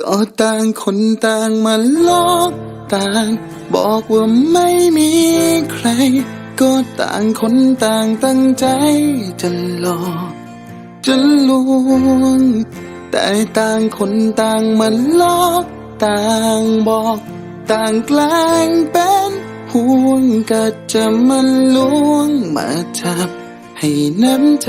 ก็ต่างคนต่างมาลอกต่าง บอกว่าไม่มีใคร ก็ต่างคนต่างตั้งใจจะหลอกจะลวงแต่ต่างคนต่างมาลอกต่างบอก ต่างแกล้งเป็นห่วงก็จะมาลวงมาจับให้น้ำใจ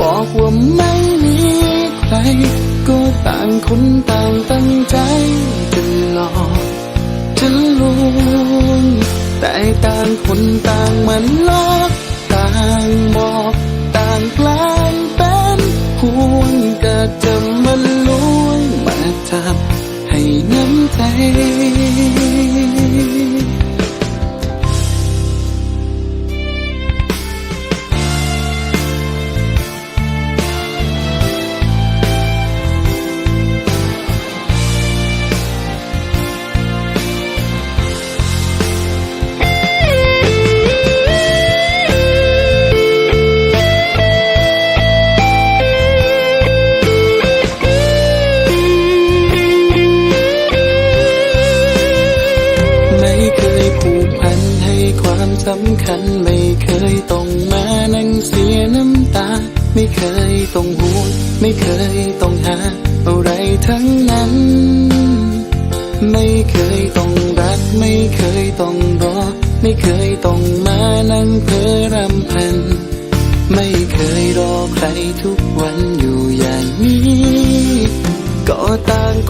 บอกว่าไม่มีใคร ก็ต่างคนต่างตั้งใจจะหลอกจะลวงแต่ต่างคนต่างมาลอกต่างบอกต่างแกล้งเป็นห่วงก็จะมาลวงมาจับให้น้ำใจ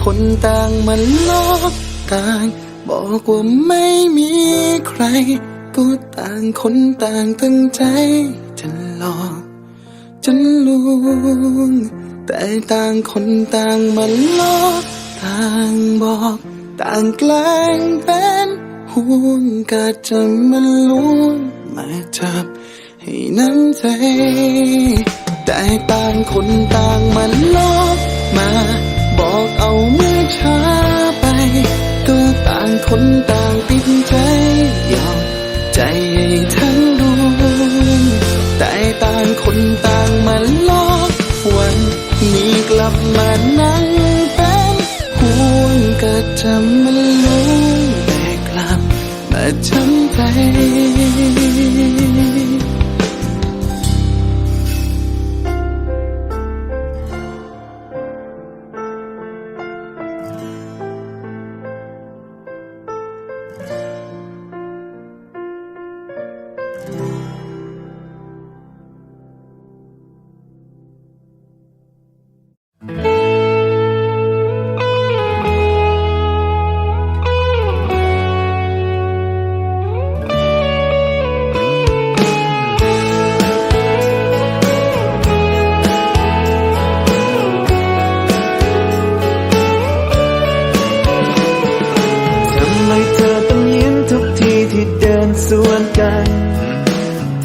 คนต่างมันลอกต่าง บอกว่าไม่มีใคร ก็ต่างคนต่างตั้งใจจะหลอกจะลวงแต่ต่างคนต่างมันลอกต่างบอก ต่างแกล้งเป็นห่วงก็จะมาลวงมาจับให้น้ำใจแต่ต่างคนต่างมันลอกมา บอกเอาเมื่อช้าไป ก็ต่างคนต่างติดใจยอมใจให้ทั้งดวงแต่ต่างคนต่างมันลอกวันนี้กลับมานั่งเป็นห่วงก็จะมาลุ้งแต่กลับมาช้ำใจ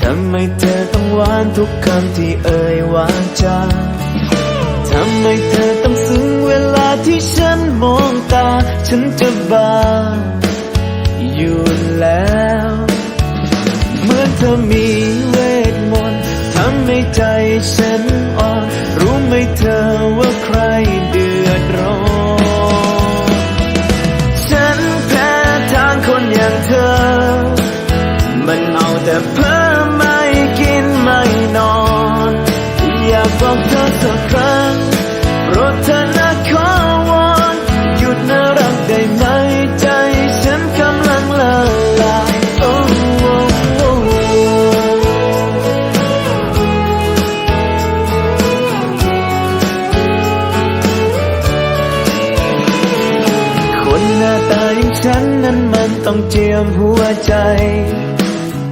ทำไมเธอต้องหวานทุกคำที่เอ่ยวาจาทำไมเธอต้องซึ้งเวลาที่ฉันมองตา ฉันจะบ้าอยู่แล้ว เหมือนเธอมีเวทมนต์ทำให้ใจฉันอ่อน รู้ไหมเธอว่าใคร ฉันนั้นมันต้องเจียมหัวใจ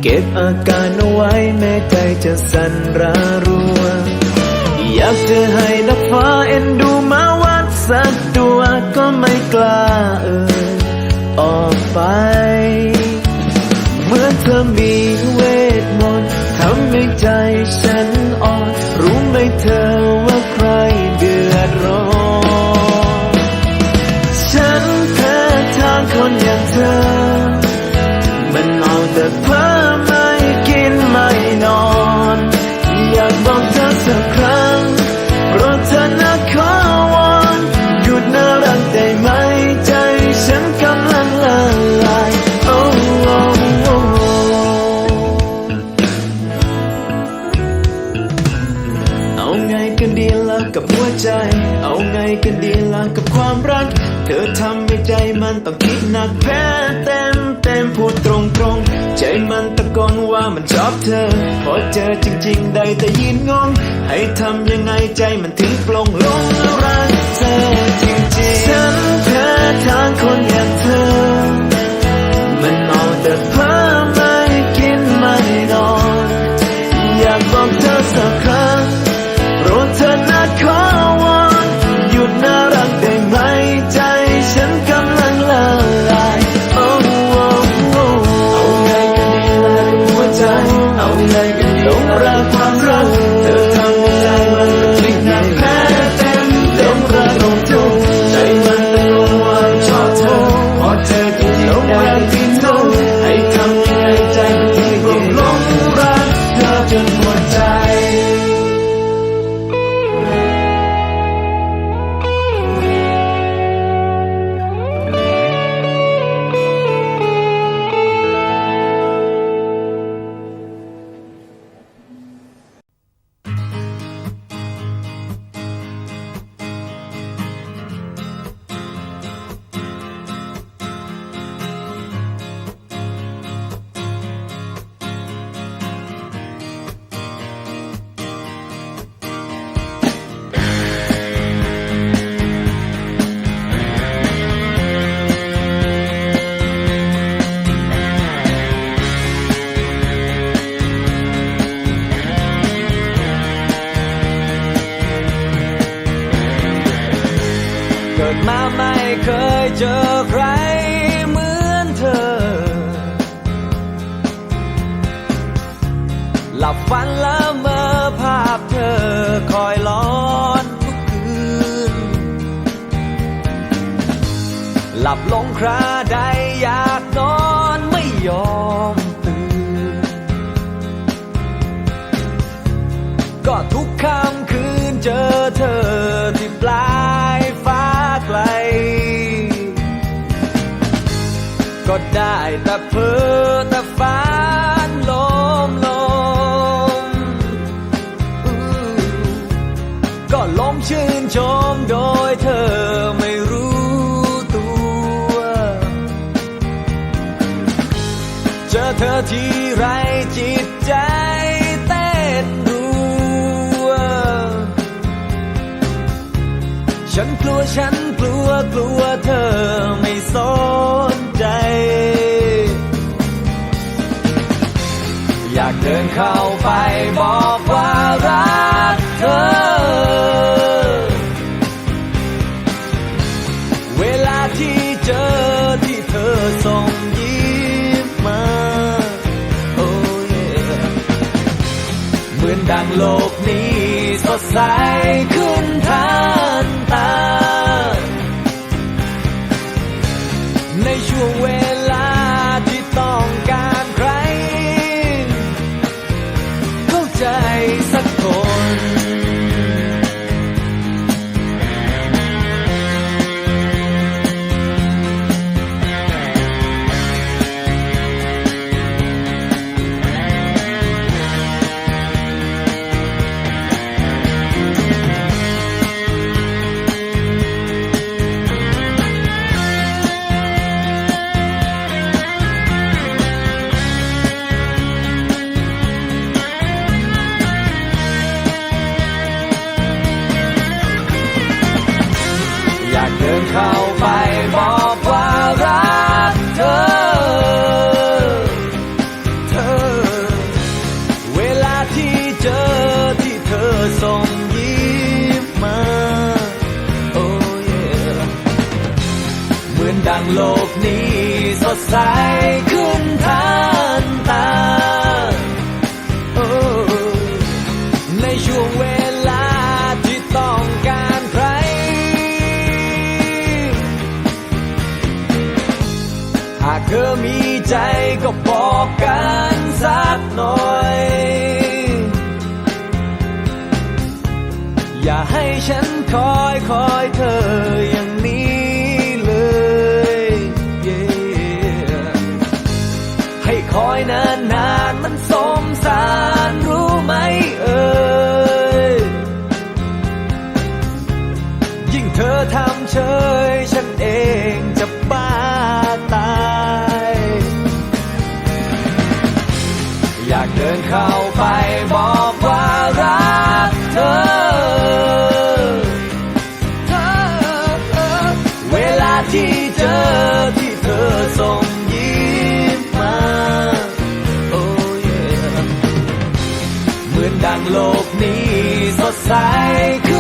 เก็บอาการเอาไว้แม้ใจจะสั่นระรัว อยากจะให้นักฟ้าเอ็นดูมาวัดสักตัวก็ไม่กล้าเอ่ยออกไป เหมือนเธอมีเวทมนต์ทำให้ใจฉันอ่อน รู้ไหมเธอว่าใครเดือดร้อน อ ได้แต่เพ้อแต่ฝันลมลมก็ลมชื่นชมโดยเธอไม่รู้ตัว เจอเธอที่ไรจิตใจเต้นรัว ฉันกลัวฉันกลัวกลัวเธอไม่สน ดินเข้าไปบอกว่ารักเธอ เวลาที่เจอที่เธอส่งยิ้มมา โอ้เยเหมือนดังโลกนี้สดใสขึ้นทันตา ในช่วงเว น้อย อย่าให้ฉันคอยคอยเธอ like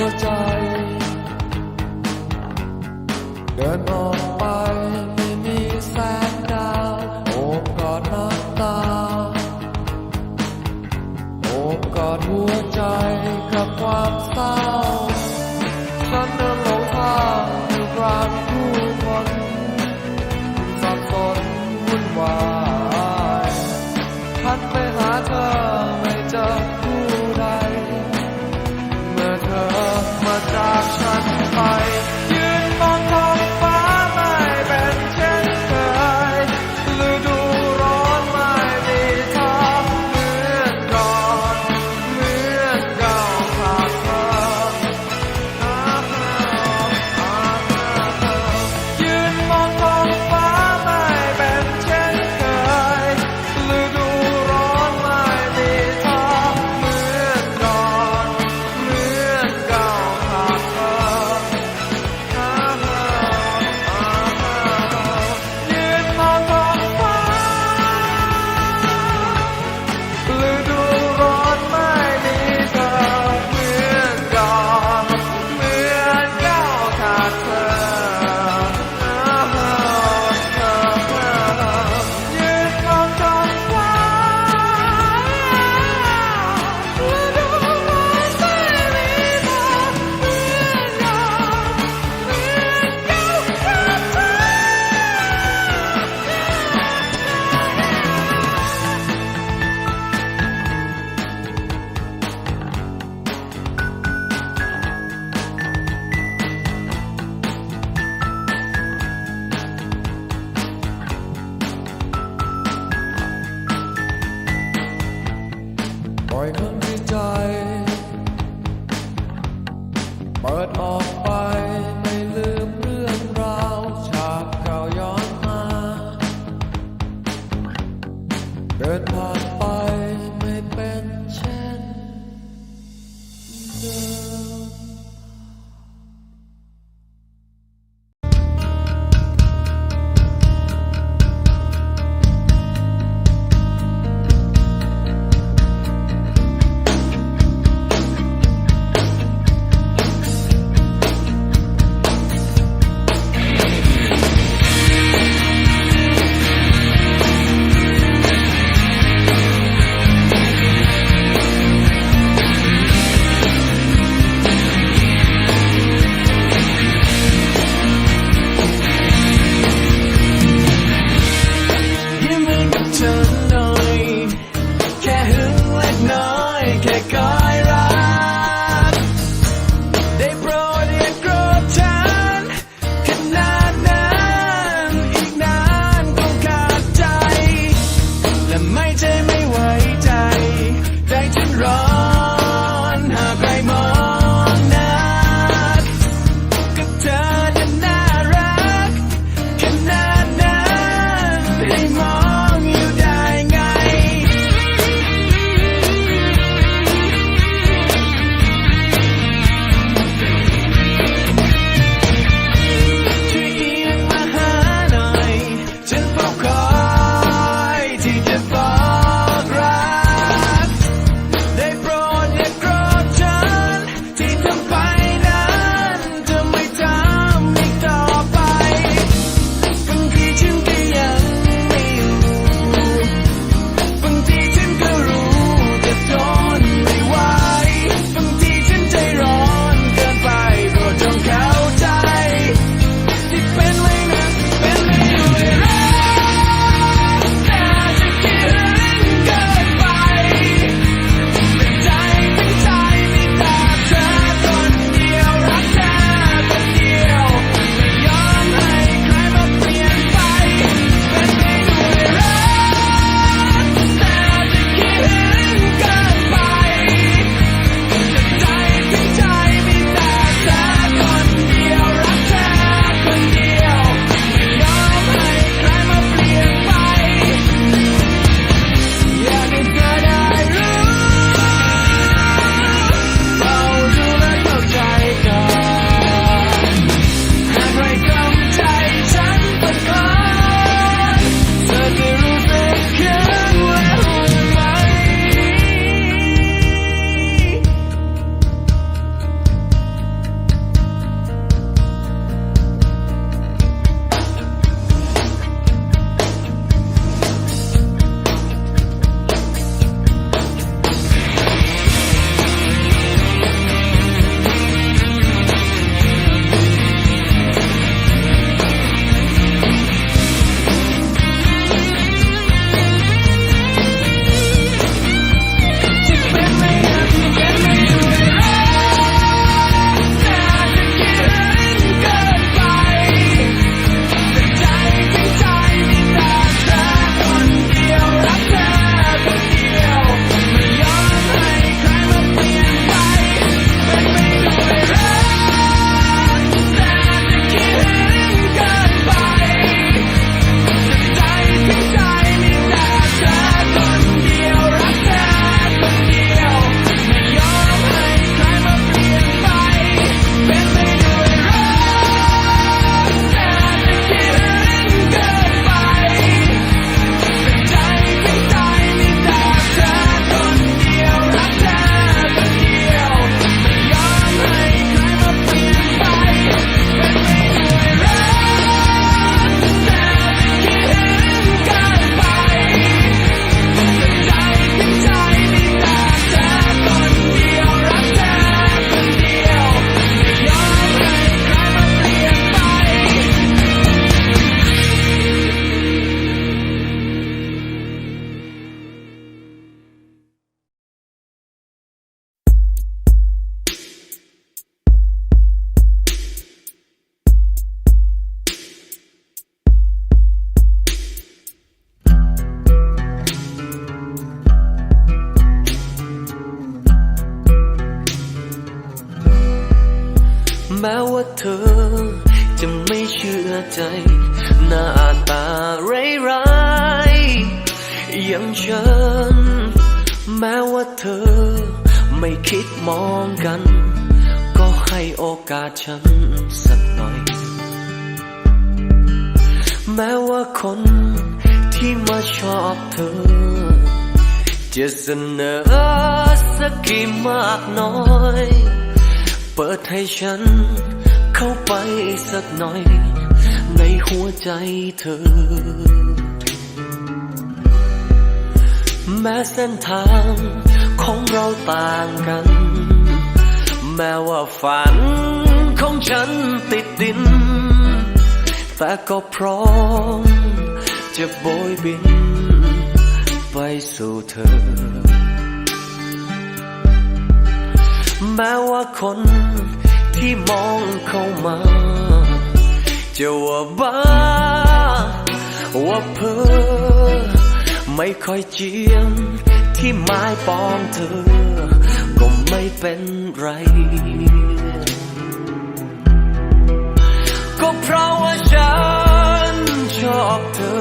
ัวใจ เดินออกไปไม่มีแสงดาวโอบกอดน้ำตาโอบกอดหัวใจกับความ ใจ หน้าตาร้ายๆอย่างฉัน แม้ว่าเธอไม่คิดมองกัน ก็ให้โอกาสฉันสักหน่อย แม้ว่าคนที่มาชอบเธอ จะเสนอสักกี่มากน้อย เปิดให้ฉันเข้าไปสักหน่อย หัวใจเธอ แม้เส้นทางของเราต่างกัน แม้ว่าฝันของฉันติดดิน แต่ก็พร้อมจะโบยบิน ไปสู่เธอ แม้ว่าคนที่มองเข้ามา จะว่าบ้า ว่าเพ้อไม่ค่อยเจียม ที่ไม้ปองเธอ ก็ไม่เป็นไร ก็เพราะว่าฉันชอบเธอ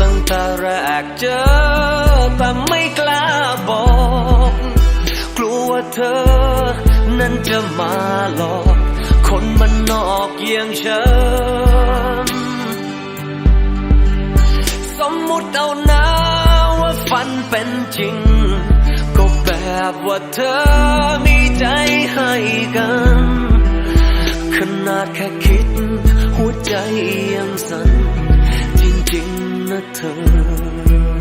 ตั้งแต่แรกเจอ แต่ไม่กล้าบอก กลัวว่าเธอ นั้นจะมาหลอก คนมันนอก อย่างฉัน สมมุติเอานะว่าฝันเป็นจริง ก็แบบว่าเธอมีใจให้กัน ขนาดแค่คิด หัวใจยังสั่นจริงๆนะเธอ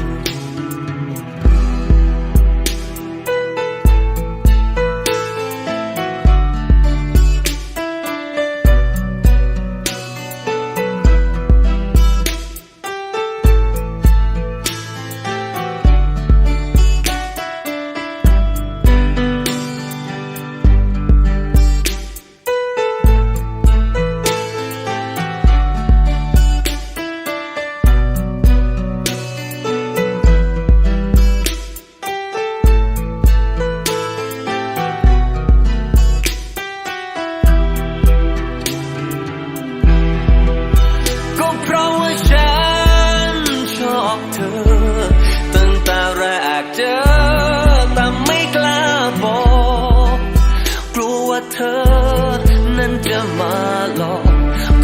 ว่าเธอ นั้นจะมาหลอก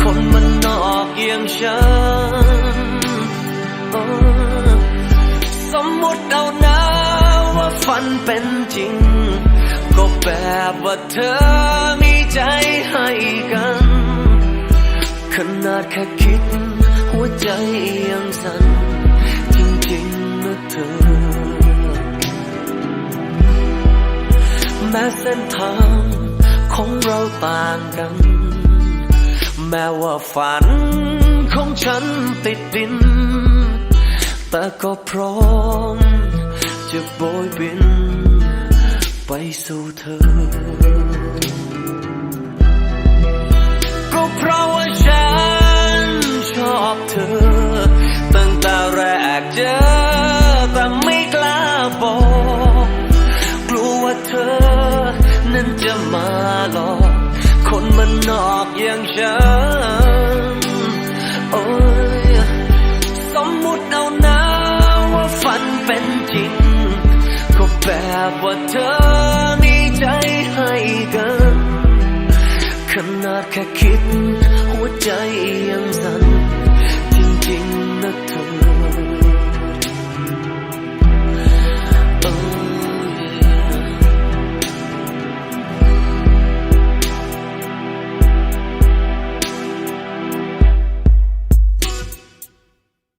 คนมันนอกอย่างฉันสมมุติเอานะว่าฝันเป็นจริง ก็แบบว่าเธอมีใจให้กัน ขนาดแค่คิด หัวใจยังสั่นจริงๆนะเธอแม้เส้นทาง ของเราต่างกัน แม้ว่าฝันของฉันติดดิน แต่ก็พร้อมจะโบยบิน ไปสู่เธอ ก็เพราะ แค่คิด หัวใจยังสั่น